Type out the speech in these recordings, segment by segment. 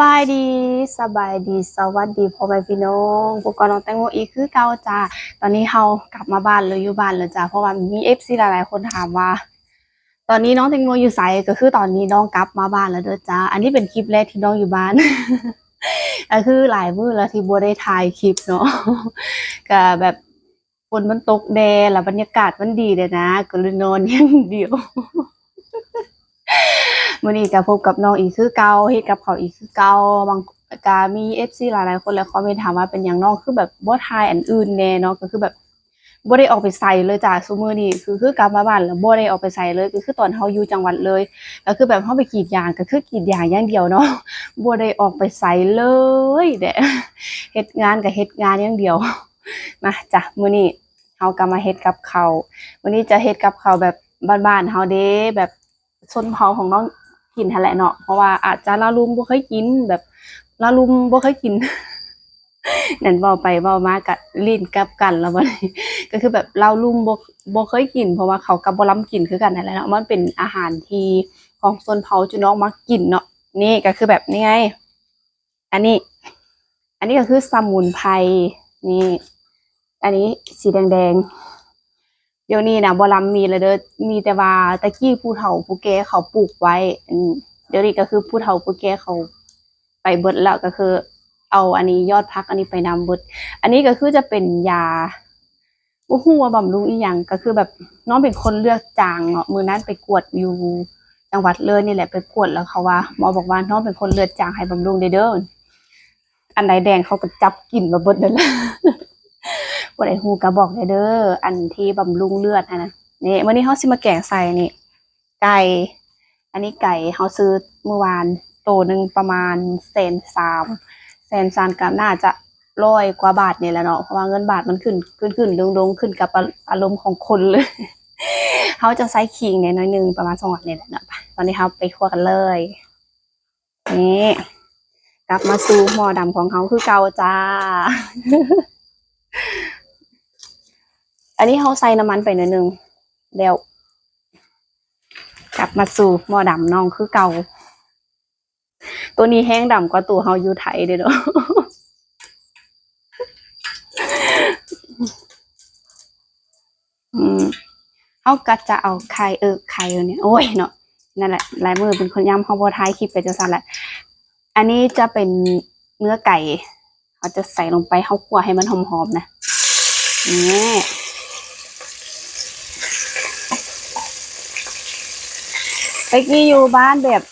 บายดีสบายดีสวัสดีพ่อแม่พี่น้องพวกกน้องแตงโมอีกคือเก่าจ้าตอนนี้เฮากลับมาบ้านเลยอยู่บ้านเลยจ้าเพราะว่ามีเอฟซีหลายๆคนถามว่า ตอนนี้น้องแตงโมอยู่ไสก็คือตอนนี้น้องกลับมาบ้านแล้วเด้อจ้าอันนี้เป็นคลิปแรกที่น้องอยู่บ้านก็คือหลายมื้อแล้วที่บัวได้ถ่ายคลิปเนาะก็แบบฝนมันตกแดดแล้วบรรยากาศมันดีเลยนะก็เลยนอนอย่างเดียว มื้อนี้ก็พบกับน้องอีกคือเกาเฮ็ดกับเขาอีกคือเกาบางก็มี FC หลายๆคนแล้วคอมเมนต์ถามว่าเป็นหยังน้องคือแบบบ่ทายอันอื่นแน่เนาะก็คือแบบบ่ได้ออกไปใส่เลยจ้ะซุมือนี้คือคือกลับมาบ้านแล้วบ่ได้ออกไปใส่เลยก็คือตอนเฮาอยู่จังหวัดเลยก็คือแบบเฮาไปกรีดยางก็คือกรีดยางอย่างเดียวเนาะบ่ได้ออกไปใส่เลยเด้เฮ็ดงานก็เฮ็ดงานอย่างเดียวมาจ้ะมื้อนี้เฮาก็มาเฮ็ดกับเขาวมื้อนี้จะเฮ็ดกับเขาแบบบ้านๆเฮาเด้แบบชนเผ่าของน้อง กินหั่นแหละเนาะเพราะว่าอาจจะลาลุงบ่เคยกินแบบลาลุงบ่เคยกินนั่นเว้าไปเว้ามาก็ลิ้นกับกันแล้วบันี้ก็คือแบบลาลุงบ่บ่เคยกิน เพราะว่าเขาก็บ่ล้ำกินคือกันนั่นแหละเนาะมันเป็นอาหารที่ของชนเผาจุน้องมักกินเนาะนี่ก็คือแบบนี้ไง อันนี้ อันนี้ก็คือสมุนไพรนี่ อันนี้สีแดงๆ เดี๋ยวนี้นะบอลัมมีเลยเด้อมีแต่ว่าตะกี้ผู้เฒ่าผู้แก่เขาปลูกไว้เดี๋ยวนี้ก็คือผู้เฒ่าผู้แก่เขาไปเบิดแล้วก็คือ เอาอันนี้ยอดพักอันนี้ไปนำเบิด อันนี้ก็คือจะเป็นยาบ่ฮู้ว่าบำรุงอีหยังก็คือแบบน้องเป็นคนเลือกจางเนาะมือนั้นไปกวดอยู่จังหวัดเลยนี่แหละไปกวดแล้วเขาว่าหมอบอกว่าน้องเป็นคนเลือกจางให้บำรุงเด้อเด้ออันใดแดงเขาก็จับกินมาเบิดนั่นแหละ บ่ได้ฮู้ก็บอกได้เด้ออันที่บำรุงเลือดนะนี่วันนี้เฮาสิมาแกงใส่นี่ ไก่ อันนี้ไก่เฮาซื้อเมื่อวานโตหนึ่งประมาณแสนสามแสนสามก็น่าจะร้อยกว่าบาทนี่แหละเนาะเพราะว่าเงินบาทมันขึ้นขึ้นขึ้นลงลงขึ้นกับอารมณ์ของคนเลยเฮาจะใส่ขิงเนี่ยน้อยหนึงประมาณ2วัดนี่แหละเนาะตอนนี้เฮาไปคั่วกันเลยนี่กลับมาสู่หม้อดำของเขาคือเก่าจ้า นนี้เขาใส่น้ำมันไปหน่อยหนึงเดี๋ยวกลับมาสู่หม้อดำน้องคือเก่า ตัวนี้แห้งดำกว่าตัวเฮาอยู่ไทยเด้อเนาะอืมเขาก็จะเอาไข่เออไข่เนี่ยโอ้ยเนาะนั่นแหละลายมือเป็นคนย้ำเขาบอท้ายคลิปไปจังซั่นแหละ อันนี้จะเป็นเนื้อไก่เขาจะใส่ลงไปเขาคั่วให้มันหอมๆนะนี่ ไปกี้อยู่บ้านแบบ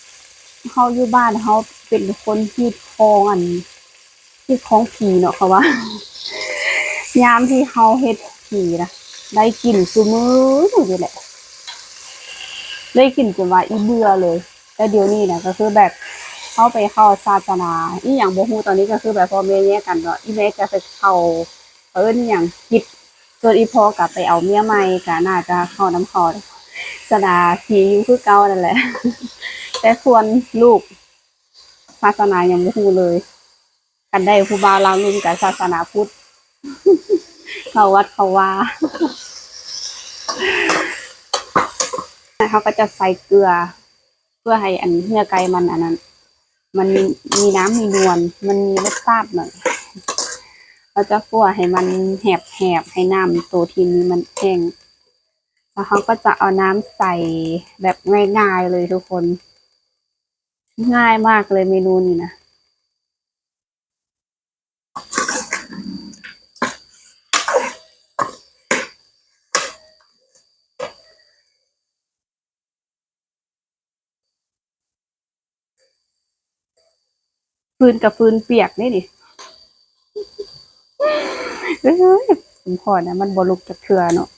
เขาอยู่บ้านเขาเป็นคนที่คลองอันที่คลองผีเนาะเขาว่ายามที่เขาเฮ็ดผีนะได้กลิ่นซุมืออยู่แหละ ได้กลิ่นจนว่าอีเบื่อเลยแต่เดี๋ยวนี้นะก็คือแบบเข้าไปเข้าศาสนาอีหยังโบฮูตอนนี้ก็คือแบบพ่อแม่แยกกันเนาะอีแม่จะไปเข้าเอิ้นหยังคิดส่วนอีพอกลับไปเอาเมียใหม่ก็น่าจะเข้าน้ำเข ศาสนาที่อยู่คือเก่านั่นแหละ แต่ส่วนลูกศาสนายังบ่ฮู้เลย กันได้ผู้บ่าวลาวรุ่นกับศาสนาพุทธเขาวัดเขาว่าเขาก็จะใส่เกลือ เพื่อให้อันเนื้อไก่มันอันนั้น มันมีน้ำมีนวลมันมีรสชาติหน่อยเราจะคั่วให้มันแหบแหบๆให้น้ำตัวทีนี้มันแห้ง แล้วเขาก็จะเอาน้ำใส่แบบง่ายๆเลยทุกคน ง่ายมากเลยเมนูนี้นะฟืนกับฟืนเปียกนี่ดิเฮ้ยผมพอนะมันบลุกจากเถื่อเนาะ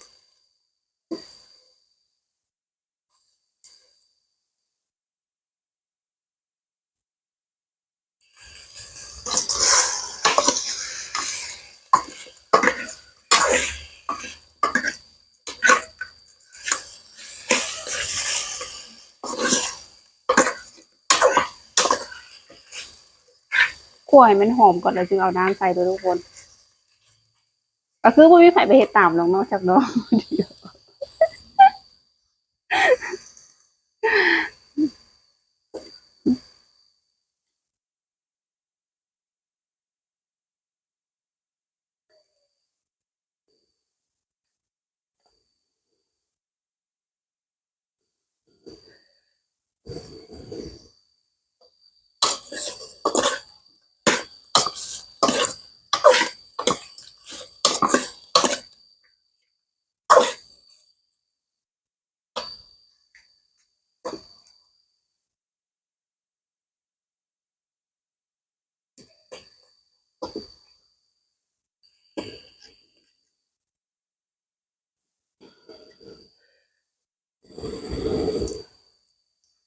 คั่วให้มันหอมก่อนแล้วจึงเอาน้ำใส่เลยทุกคน ก็คือไม่มีใครไปเห็ดตามลงนอกจากน้องเดียว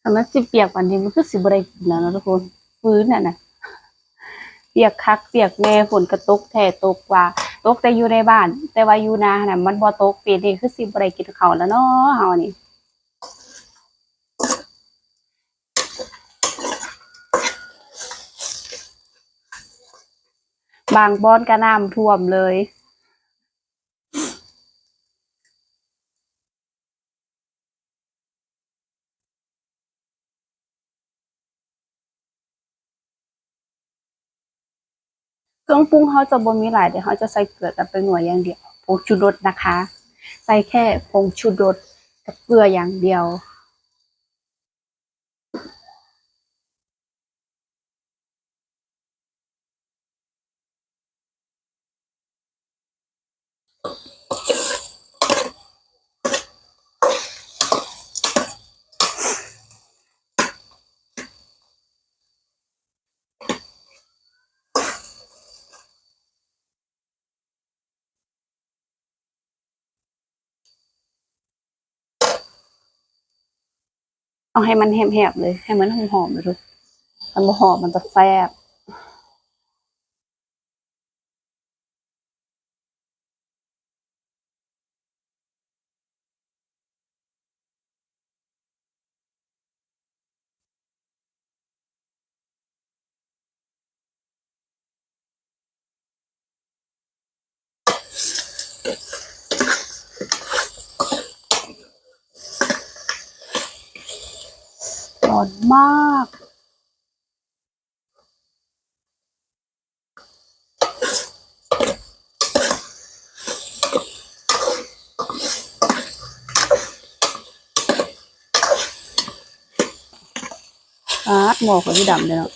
แต่มันสิเปียกวันนี้มันคือสิบได้กินแล้วนะทุกคนฟื้นน่ะนะเปียกคักเปียกแน่ฝนกระตกแท้ตกว่าตกแต่อยู่ในบ้าน แต่ว่าอยู่นาน่ะ มันบ่ตกปีนี้คือสิบได้กินข้าแล้วเนาะเฮานี่บางบอนก็น้ำท่วมเลย เครื่อง ปรุงเขาจะบ่มีหลายเดี๋ยวเขาจะใส่เกลือกับเป็นหน่วยอย่างเดียวผงชูรสนะคะ ใส่แค่ผงชูรสกับเกลืออย่างเดียว เอาให้มันแหบๆเลย ให้มันหอมๆเลยทุกมันบ่หอมมันจะแซ่บ อนมาก อาดหมอกกับพี่ดำเลยเนาะ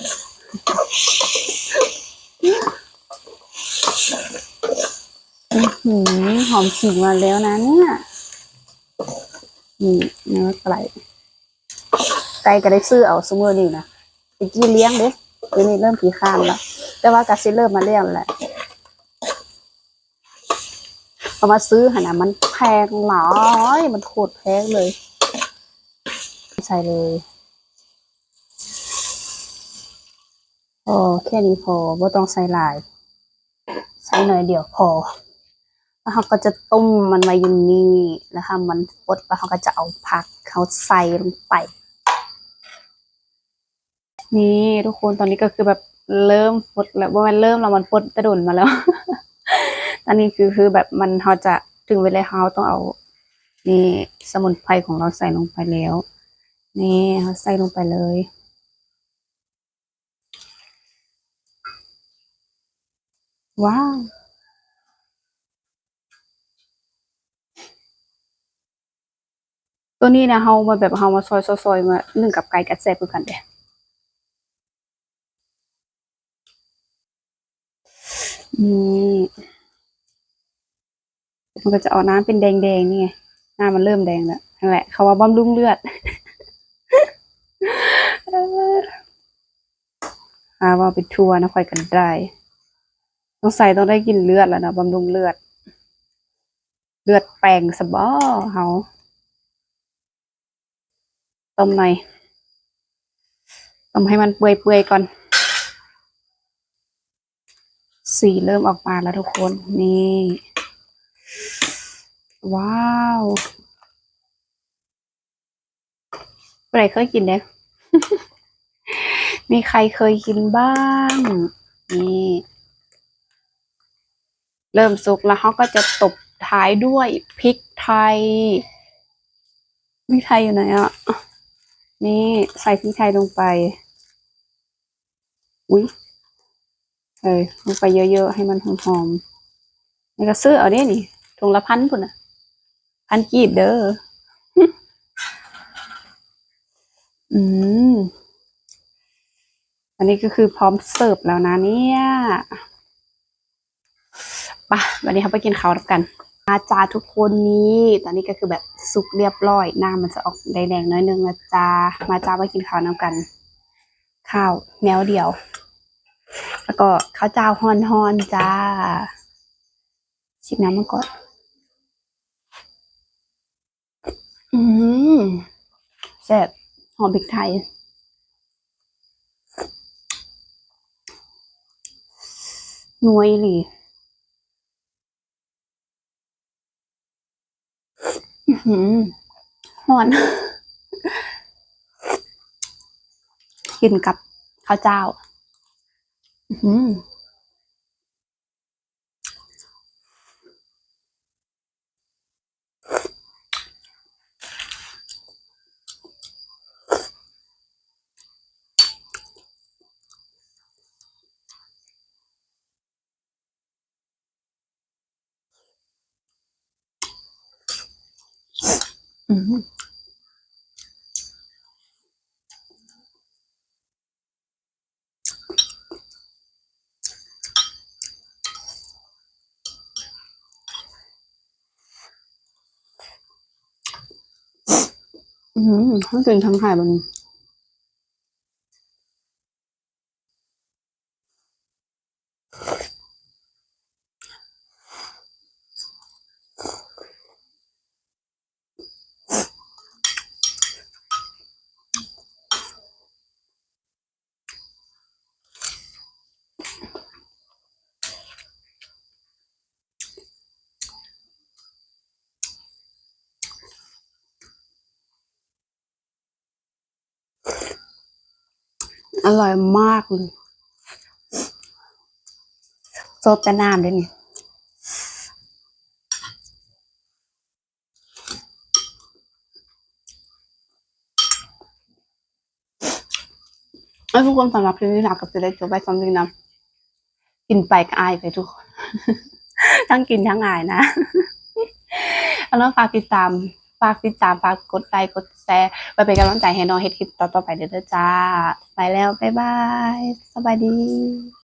หือหอมขิงมาแล้วนะเนี่ย นี่เนื้อไก่ ไก่ก็ได้ซื้อเอาซุมือนี่นะไปกี้เลี้ยงเด้เดี๋ยวนี้เริ่มผีข้ามแล้ว แต่ว่ากะซิเริ่มมาเลี้ยงแหละเอามาซื้อหนะมันแพงหลายมันโคตรแพงเลย ใส่เลยโอ้แค่นี้พอว่าต้องใส่หลาย ใส่หน่อยเดียวพอแล้วเขาก็จะต้มมันไว้อยู่นี่นะคะมันฟดแล้วเขาก็จะเอาผักเขาใส่ลงไป นี่ทุกคนตอนนี้ก็คือแบบเริ่มฟดแล้วว่ามันเริ่มแล้วมันฟดกระโดนมาแล้ว ตอนนี้คือคือแบบมันเขาจะถึงเวลาเขาต้องเอา นี่สมุนไพรของเราใส่ลงไปแล้ว นี่เขาใส่ลงไปเลยว้าวตัวนี้นะเฮามาแบบเฮามาซอยซอยๆมาหนึ่งกับไก่กัดแซ่บกันเด้ นี่มันก็จะออกน้ำเป็นแดงๆนี่ไงหน้ามันเริ่มแดงแล้วนั่นแหละเขาว่าบำรุงเลือดอาว่าไปทัวร์นะค่อยกันได้ต้องใส่ต้องได้กินเลือดแล้วนะบำรุงเลือด เลือดแปลงสบอเฮาต้มหน่อยต้มให้มันเปื่อยๆก่อน สีเริ่มออกมาแล้วทุกคน นี่ ว้าวใครเคยกินเนี่ยมีใครเคยกินบ้าง นี่ เริ่มสุกแล้วเขาก็จะตบท้ายด้วยพริกไทยพริกไทยอยู่ไหนอะ นี่ใส่พริกไทยลงไป อุ้ย เออลงไปเยอะๆ ให้มันหอมๆนี่ก็ซื้อเอาเด้นี่ถุงละพันพุ่นอะ พันกีบเด้อ อืม อันนี้ก็คือพร้อมเสิร์ฟแล้วนะเนี่ยปะวันนี้เราไปกินข้าวแล้วกันอาจาทุกคนนี้ ตอนนี้ก็คือแบบสุกเรียบร้อย หน้ามันจะออกแดงๆน้อยนึงนะจ้ามาจ้ามากินข้าวน้ำกัน ข้าวแมวเดียว แล้วก็ข้าวเจ้าฮอนฮอนจ้าชิมน้ำมันก่อน อืมแซ่บหอมพริกไทยน่วยอีหลีอื้อหือหอน กินกับข้าวเจ้า อื้อ ออื้อหืออื้อหือต้องกินทั้งไข่บน อร่อยมากเลยสดแต่น้ำด้วยนี่แล้วทุกคนสำหรับคลิปนี้หลักกับจะได้จบไปสำนึกนะกินไปก็อายไปทุกคน ทั้งกินทั้งอายนะแล้วฝากติดตาม ฝากติดตาม ฝากกดไลค์กด แชร์ไปเป็นกำลังใจให้น้องเฮ็ดคลิปต่อๆไปเด้อจ้า ไปแล้ว บ๊ายบาย สบายดี